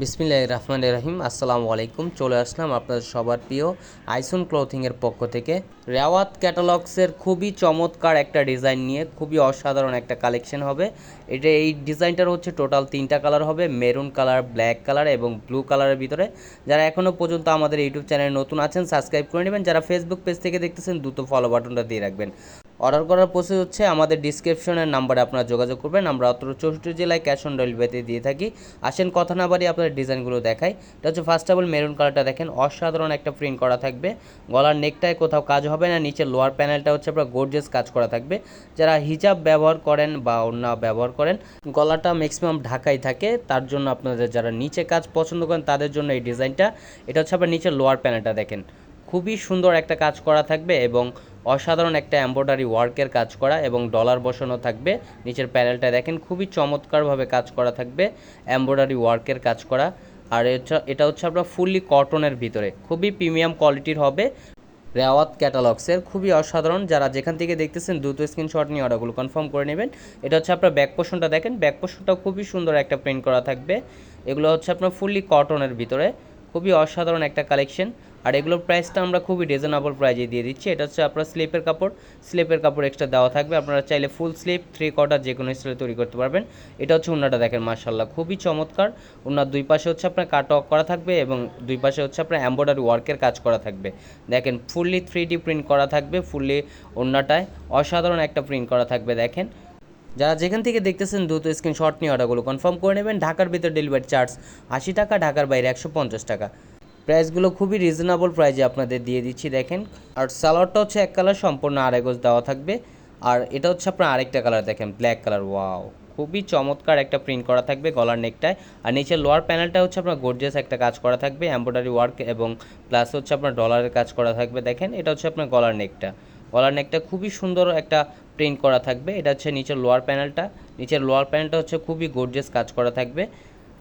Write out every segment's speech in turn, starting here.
বিসমিল্লাহ রহমান রহিম, আসসালামু আলাইকুম। চলে আসলাম আপনাদের সবার প্রিয় আইসন ক্লথিংয়ের পক্ষ থেকে। রেওয়াত ক্যাটালগসের খুবই চমৎকার একটা ডিজাইন নিয়ে খুবই অসাধারণ একটা কালেকশন হবে। এটা এই ডিজাইনটার হচ্ছে টোটাল তিনটা কালার হবে, মেরুন কালার, ব্ল্যাক কালার এবং ব্লু কালারের ভিতরে। যারা এখনও পর্যন্ত আমাদের ইউটিউব চ্যানেলে নতুন আছেন, সাবস্ক্রাইব করে নেবেন। যারা ফেসবুক পেজ থেকে দেখতেছেন, দ্রুত ফলো বাটনটা দিয়ে রাখবেন। অর্ডার করার প্রসেস হচ্ছে আমাদের ডিসক্রিপশনের নাম্বারে আপনারা যোগাযোগ করবেন। আমরা অত্র চৌষট্টি জেলায় ক্যাশ অন ডেলিভারিতে দিয়ে থাকি। আসেন কথা না বাড়ি আপনাদের ডিজাইনগুলো দেখাই। এটা হচ্ছে ফার্স্ট অফ অল মেরুন কালারটা দেখেন। অসাধারণ একটা প্রিন্ট করা থাকবে। গলার নেকটায় কোথাও কাজ হবে না। নিচে লোয়ার প্যানেলটা হচ্ছে আপনার গোর্জেস কাজ করা থাকবে। যারা হিজাব ব্যবহার করেন বা অন্য ব্যবহার করেন, গলাটা ম্যাক্সিমাম ঢাকাই থাকে। তার জন্য আপনাদের যারা নিচে কাজ পছন্দ করেন, তাদের জন্য এই ডিজাইনটা এটা হচ্ছে আপনার নিচে লোয়ার প্যানেলটা দেখেন। খুবই সুন্দর একটা কাজ করা থাকবে এবং অসাধারণ একটা এম্ব্রয়ডারি ওয়ার্কের কাজ করা এবং ডলার বসানো থাকবে। নিচের প্যানেলটা দেখেন, খুবই চমৎকারভাবে কাজ করা থাকবে এম্ব্রয়ডারি ওয়ার্কের কাজ করা। আর এটা হচ্ছে আপনার ফুললি কটনের ভিতরে। খুবই প্রিমিয়াম কোয়ালিটির হবে। রেওয়াত ক্যাটালগসের খুবই অসাধারণ। যারা যেখান থেকে দেখতেছেন, দ্রুত স্ক্রিনশট নিয়ে অর্ডারগুলো কনফার্ম করে নেবেন। এটা হচ্ছে আপনার ব্যাক পোর্শনটা দেখেন। ব্যাক পোর্শনটাও খুবই সুন্দর একটা প্রিন্ট করা থাকবে। এগুলো হচ্ছে আপনার ফুললি কটনের ভিতরে। খুবই অসাধারণ একটা কালেকশন আর এগুলোর প্রাইসটা আমরা খুবই রিজনেবল প্রাইজে দিয়ে দিচ্ছি। এটা হচ্ছে আপনার স্লিপের কাপড়। স্লিপের কাপড় এক্সট্রা দেওয়া থাকবে। আপনারা চাইলে ফুল স্লিপ থ্রি কোয়ার্টার যে কোনো স্টাইলে তৈরি করতে পারবেন। এটা হচ্ছে উন্নাটা দেখেন মার্শাল্লাহ খুবই চমৎকার। উন্নার দুই পাশে হচ্ছে আপনার কাট অফ করা থাকবে এবং দুই পাশে হচ্ছে আপনার এম্ব্রয়ডারি ওয়ার্কের কাজ করা থাকবে। দেখেন ফুললি থ্রি ডি প্রিন্ট করা থাকবে ফুললি উন্নাটায়। অসাধারণ একটা প্রিন্ট করা থাকবে, দেখেন। যারা যেখান থেকে দেখতেছেন, দ্রুত স্ক্রিনশট নিয়ে অর্ডারগুলো কনফার্ম করে নেবেন। ঢাকার ভিতর ডেলিভারি চার্জ আশি টাকা, ঢাকার বাইরে একশো পঞ্চাশ টাকা। প্রাইসগুলো খুবই রিজনেবল প্রাইজে আপনাদের দিয়ে দিচ্ছি, দেখেন। আর সালোয়ারটা হচ্ছে এক কালার, সম্পূর্ণ আড়াই দেওয়া থাকবে। আর এটা হচ্ছে আপনার আরেকটা কালার, দেখেন, ব্ল্যাক কালার, ওয়াও। খুবই চমৎকার একটা প্রিন্ট করা থাকবে গলার নেকটায়। আর নিচের লোয়ার প্যানেলটা হচ্ছে আপনার গর্জিয়াস একটা কাজ করা থাকবে এম্ব্রয়ডারি ওয়ার্ক এবং প্লাস হচ্ছে আপনার ডলারের কাজ করা থাকবে, দেখেন। এটা হচ্ছে আপনার গলার নেকটা। গলার নেকটা খুবই সুন্দর একটা প্রিন্ট করা থাকবে। এটা হচ্ছে নিচের লোয়ার প্যানেলটা। নিচের লোয়ার প্যানেলটা হচ্ছে খুবই গর্জিয়াস কাজ করা থাকবে।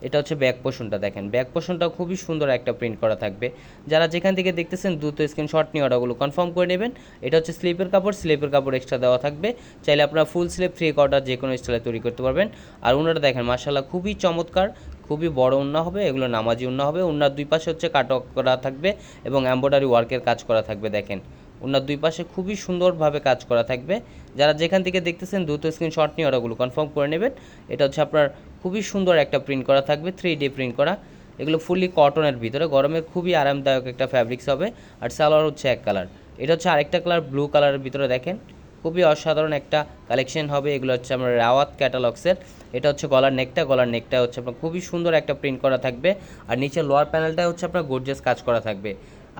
এটা হচ্ছে ব্যাক পোষণটা দেখেন। ব্যাক পোষণটা খুবই সুন্দর একটা প্রিন্ট করা থাকবে। যারা যেখান থেকে দেখতেছেন, দ্রুত স্ক্রিনশট নিয়ে অর্ডারগুলো কনফার্ম করে নেবেন। এটা হচ্ছে স্লিপের কাপড় স্লিপের কাপড় এক্সট্রা দেওয়া থাকবে। চাইলে আপনারা ফুল স্লিপ থ্রি কোয়ার্টার যে কোনো স্টাইলে তৈরি করতে পারবেন। আর ওনারা দেখেন মার্শাল্লাহ খুবই চমৎকার, খুবই বড় উন্না হবে, এগুলো নামাজি উন্না হবে। উন্নার দুই পাশে হচ্ছে কাট করা থাকবে এবং এম্ব্রয়ডারি ওয়ার্কের কাজ করা থাকবে, দেখেন। ওনার দুই পাশে খুবই সুন্দরভাবে কাজ করা থাকবে। যারা যেখান থেকে দেখতেছেন দ্রুত স্ক্রিনশট নিয়ে ওরাগুলো কনফার্ম করে নেবেন। এটা হচ্ছে আপনার খুবই সুন্দর একটা প্রিন্ট করা থাকবে থ্রি ডি প্রিন্ট করা। এগুলো ফুললি কটনের ভিতরে গরমের খুবই আরামদায়ক একটা ফ্যাব্রিক্স হবে। আর সালোয়ার হচ্ছে এক কালার এটা হচ্ছে আরেকটা কালার ব্লু কালারের ভিতরে দেখেন। খুবই অসাধারণ একটা কালেকশন হবে। এগুলো হচ্ছে আমার রাওয়াত ক্যাটালগসের এটা হচ্ছে গলার নেকটা গলার নেকটা হচ্ছে আপনার খুবই সুন্দর একটা প্রিন্ট করা থাকবে। আর নিচে লোয়ার প্যানেলটা হচ্ছে আপনার গোর্জেস কাজ করা থাকবে।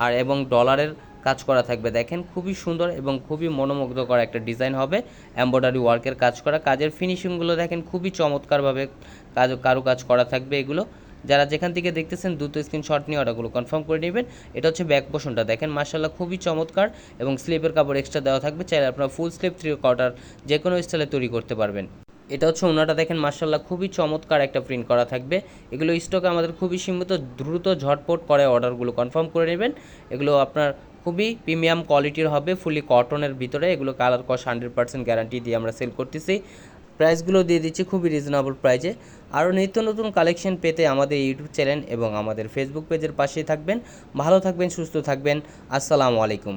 আর এবং ডলারের কাজ করা থাকবে। দেখেন খুবই সুন্দর এবং খুবই মনোমুগ্ধকর একটা ডিজাইন হবে। এম্ব্রয়ডারি ওয়ার্কের কাজ করা। কাজের ফিনিশিংগুলো দেখেন খুবই চমৎকারভাবে কাজ কারু কাজ করা থাকবে এগুলো। যারা যেখান থেকে দেখতেছেন দ্রুত স্ক্রিনশট নিয়ে অর্ডারগুলো কনফার্ম করে নেবেন। এটা হচ্ছে ব্যাক পোষণটা দেখেন মার্শাল্লাহ খুবই চমৎকার এবং স্লিপের কাপড় এক্সট্রা দেওয়া থাকবে। চাইলে আপনার ফুল স্লিপ থ্রি কোয়ার্টার যে কোনো স্টাইলে তৈরি করতে পারবেন। এটা হচ্ছে ওনাটা দেখেন মার্শাল্লাহ খুবই চমৎকার একটা প্রিন্ট করা থাকবে। এগুলো স্টকে আমাদের খুবই সীমিত। দ্রুত ঝটপট করে অর্ডারগুলো কনফার্ম করে নেবেন। এগুলো আপনার খুবই প্রিমিয়াম কোয়ালিটির হবে, ফুলি কটনের ভিতরে, এগুলো কালার কস হান্ড্রেড পার্সেন্ট গ্যারান্টি দিয়ে আমরা সেল করতেছি। প্রাইসগুলো দিয়ে দিচ্ছি খুবই রিজনেবল প্রাইজে আরও নিত্য নতুন কালেকশন পেতে আমাদের ইউটিউব চ্যানেল এবং আমাদের ফেসবুক পেজের পাশেই থাকবেন। ভালো থাকবেন, সুস্থ থাকবেন। আসসালামু আলাইকুম।